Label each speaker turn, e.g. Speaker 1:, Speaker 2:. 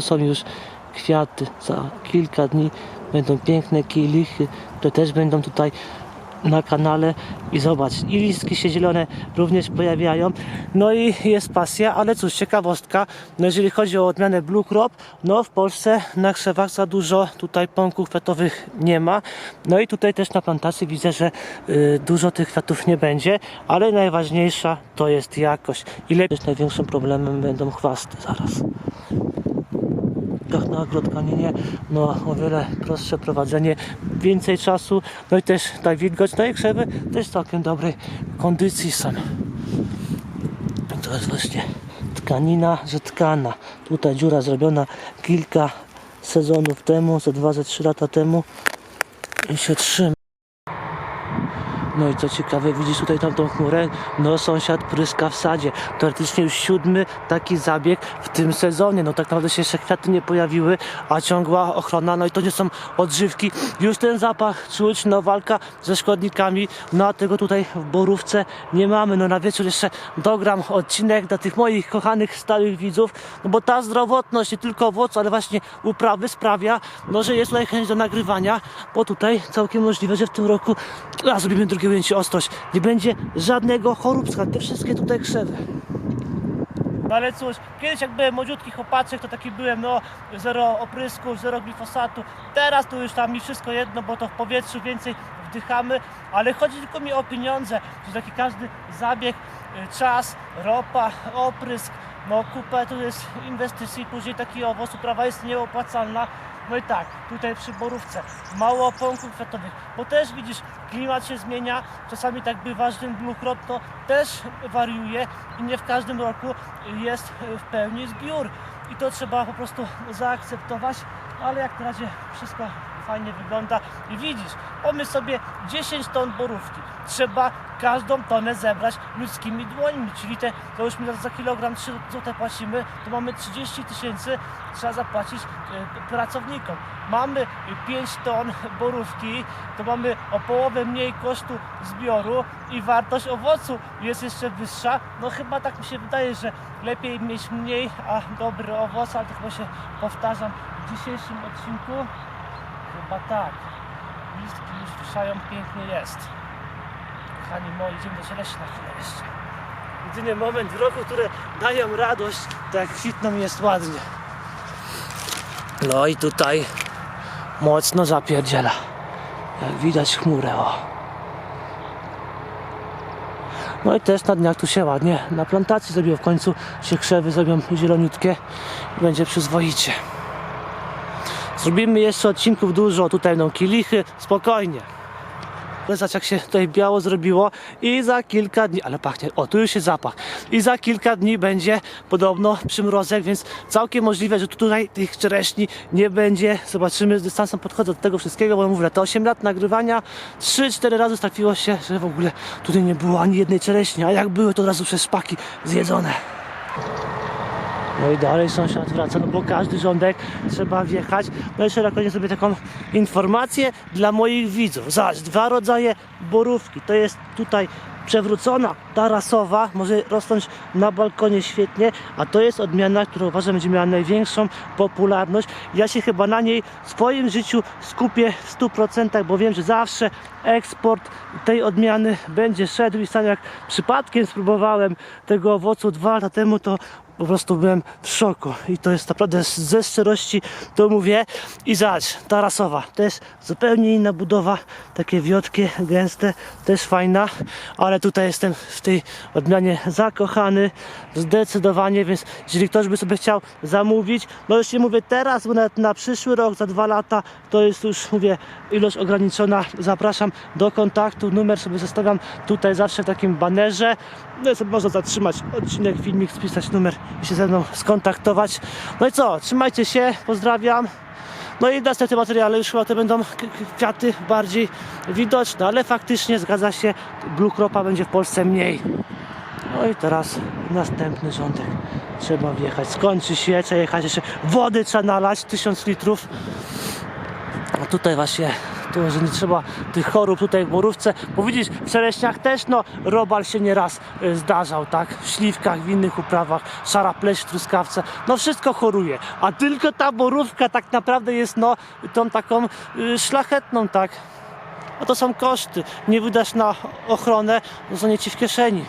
Speaker 1: Są już kwiaty. Za kilka dni będą piękne kielichy, które też będą tutaj na kanale i zobacz, i listki się zielone również pojawiają. No i jest pasja, ale cóż, ciekawostka, no jeżeli chodzi o odmianę Blue Crop, no w Polsce na krzewach za dużo tutaj pąków kwiatowych nie ma. No i tutaj też na plantacji widzę, że y, dużo tych kwiatów nie będzie, ale najważniejsza to jest jakość. I lepiej największym problemem będą chwasty zaraz na agrodkaninie no o wiele prostsze prowadzenie, więcej czasu, no i też ta wilgoć, no i krzewy też w całkiem dobrej kondycji są. To jest właśnie tkanina, że tkana. Tutaj dziura zrobiona kilka sezonów temu, ze dwa, ze trzy lata temu i się trzyma. No i co ciekawe, widzisz tutaj tamtą chmurę? No sąsiad pryska w sadzie. Teoretycznie już siódmy taki zabieg w tym sezonie. No tak naprawdę się jeszcze kwiaty nie pojawiły, a ciągła ochrona, no i to nie są odżywki. Już ten zapach czuć, no walka ze szkodnikami, no a tego tutaj w Borówce nie mamy. No na wieczór jeszcze dogram odcinek dla tych moich kochanych stałych widzów, no bo ta zdrowotność nie tylko owocu, ale właśnie uprawy sprawia, no że jest tutaj chęć do nagrywania, bo tutaj całkiem możliwe, że w tym roku a, zrobimy drugie ujęcie ostrość. Nie będzie żadnego choróbska, te wszystkie tutaj krzewy. No ale cóż, kiedyś jak byłem młodziutki chłopaczek, to taki byłem, no zero oprysków, zero glifosatu. Teraz to już tam mi wszystko jedno, bo to w powietrzu więcej wdychamy, ale chodzi tylko mi o pieniądze, że taki każdy zabieg, y, czas, ropa, oprysk, no kupę tu jest inwestycji, później taki owoc uprawa jest nieopłacalna. No i tak, tutaj przy Borówce mało pąków kwiatowych, bo też widzisz, klimat się zmienia, czasami tak bywa, że ten to też wariuje i nie w każdym roku jest w pełni zbiór. I to trzeba po prostu zaakceptować, ale jak na razie wszystko fajnie wygląda i widzisz, pomyśl sobie 10 ton borówki. Trzeba każdą tonę zebrać ludzkimi dłońmi, czyli te, to już za, kilogram 3 zł płacimy, to mamy 30 tysięcy trzeba zapłacić e, pracownikom. Mamy 5 ton borówki, to mamy o połowę mniej kosztu zbioru i wartość owocu jest jeszcze wyższa. No chyba tak mi się wydaje, że lepiej mieć mniej, a dobry owoc, ale to chyba się powtarzam w dzisiejszym odcinku. Chyba tak. Listki już ruszają, pięknie jest. Kochani moi, idziemy do Cieleśna na chwilę jeszcze. Jedyny moment w roku, które dają radość, to jak kwitną jest ładnie. No i tutaj mocno zapierdziela. Jak widać chmurę, o. No i też na dniach tu się ładnie na plantacji zrobiło w końcu się krzewy zrobią zieloniutkie i będzie przyzwoicie. Zrobimy jeszcze odcinków dużo, tutaj będą kilichy, spokojnie. Zobacz jak się tutaj biało zrobiło i za kilka dni, ale pachnie, o tu już jest zapach i za kilka dni będzie podobno przymrozek, więc całkiem możliwe, że tutaj tych czereśni nie będzie. Zobaczymy, z dystansem podchodzę do tego wszystkiego, bo mówię, to 8 lat nagrywania, 3-4 razy trafiło się, że w ogóle tutaj nie było ani jednej czereśni, a jak były to od razu przez szpaki zjedzone. No i dalej sąsiad wraca, no bo każdy rządek trzeba wjechać. No jeszcze na koniec sobie taką informację dla moich widzów. Zobacz, dwa rodzaje borówki. To jest tutaj przewrócona, ta rasowa, może rosnąć na balkonie świetnie, a to jest odmiana, która uważam będzie miała największą popularność. Ja się chyba na niej w swoim życiu skupię w 100%, bo wiem, że zawsze eksport tej odmiany będzie szedł i sam jak przypadkiem spróbowałem tego owocu dwa lata temu, to po prostu byłem w szoku. I to jest naprawdę ze szczerości to mówię. I zobacz, ta rasowa też zupełnie inna budowa, takie wiotkie, gęste, też fajna, ale tutaj jestem w tej odmianie zakochany zdecydowanie, więc jeżeli ktoś by sobie chciał zamówić, no już nie mówię teraz, bo nawet na przyszły rok, za dwa lata, to jest już mówię ilość ograniczona, zapraszam do kontaktu, numer sobie zostawiam tutaj zawsze w takim banerze, no i sobie można zatrzymać odcinek, filmik, spisać numer i się ze mną skontaktować. No i co, trzymajcie się, pozdrawiam. No i następne materiały już chyba to będą kwiaty bardziej widoczne, ale faktycznie zgadza się, Blue Cropa będzie w Polsce mniej. No i teraz następny rządek. Trzeba wjechać, skończy się, trzeba jechać jeszcze wody trzeba nalać, 1000 litrów. A tutaj właśnie to, że nie trzeba tych chorób tutaj w borówce, bo w Czereśniach też no robal się nieraz y, zdarzał, tak, w śliwkach, w innych uprawach, szara pleś w truskawce, no wszystko choruje, a tylko ta borówka tak naprawdę jest no tą taką y, szlachetną, tak, a to są koszty, nie wydasz na ochronę, zostanie ci w kieszeni.